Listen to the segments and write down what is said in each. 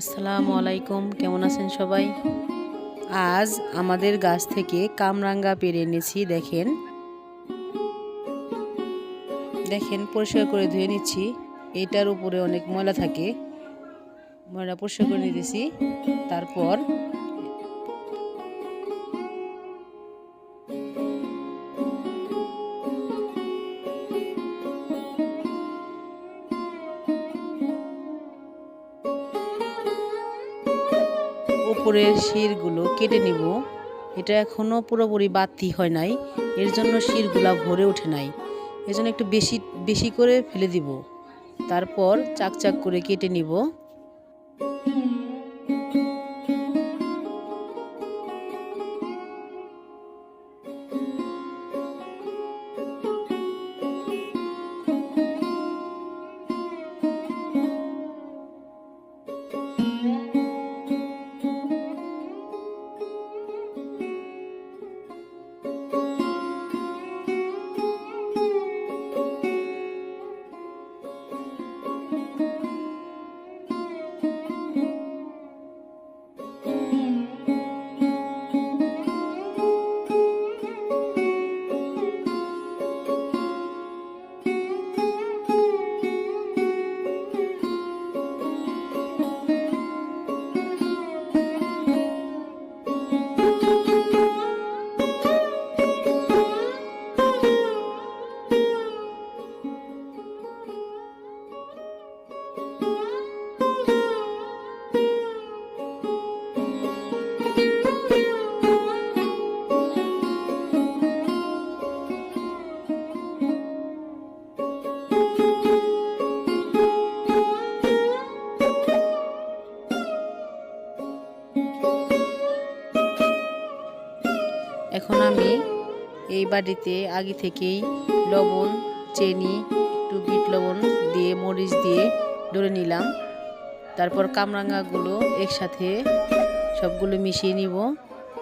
আসসালামু আলাইকুম, কেমন আছেন সবাই? আজ আমাদের গাছ থেকে কামরাঙ্গা পেরে এনেছি, দেখেন। দেখেন, পরিষ্কার করে ধুয়ে নিচ্ছি। এটার উপরে অনেক ময়লা থাকে। ময়লা পরিষ্কার করে নিতেছি। তারপর উপরের শিরগুলো কেটে নিব। এটা এখনও পুরোপুরি বাতি হয় নাই। এর জন্য শিরগুলো ভরে ওঠে নাই। এর জন্য একটু বেশি বেশি করে ফেলে দিব। তারপর চাকচাক চাক করে কেটে নিব। এখন আমি এই বাটিতে আগে থেকেই লবণ, চিনি, একটু বিট লবণ দিয়ে, মরিচ দিয়ে ধরে নিলাম। তারপর কামরাঙ্গাগুলো একসাথে সবগুলো মিশিয়ে নিব।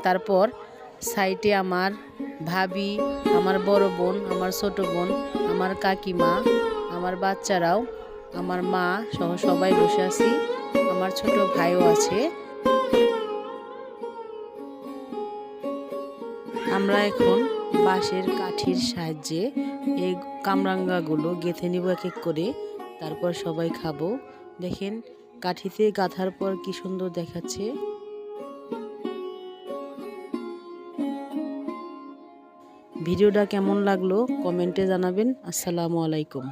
তারপর সাইডে আমার ভাবি, আমার বড় বোন, আমার ছোট বোন, আমার কাকিমা, আমার বাচ্চারাও, আমার মা সহ সবাই বসে আছি। আমার ছোট ভাইও আছে। আমরা এখন বাঁশের কাঠির সাহায্যে এই কামরাঙ্গাগুলো গেঁথে নিব এক এক করে। তারপর সবাই খাব। দেখেন, কাঠিতে গাঁথার পর কি সুন্দর দেখাচ্ছে। ভিডিওটা কেমন লাগল কমেন্টে জানাবেন। আসসালামু আলাইকুম।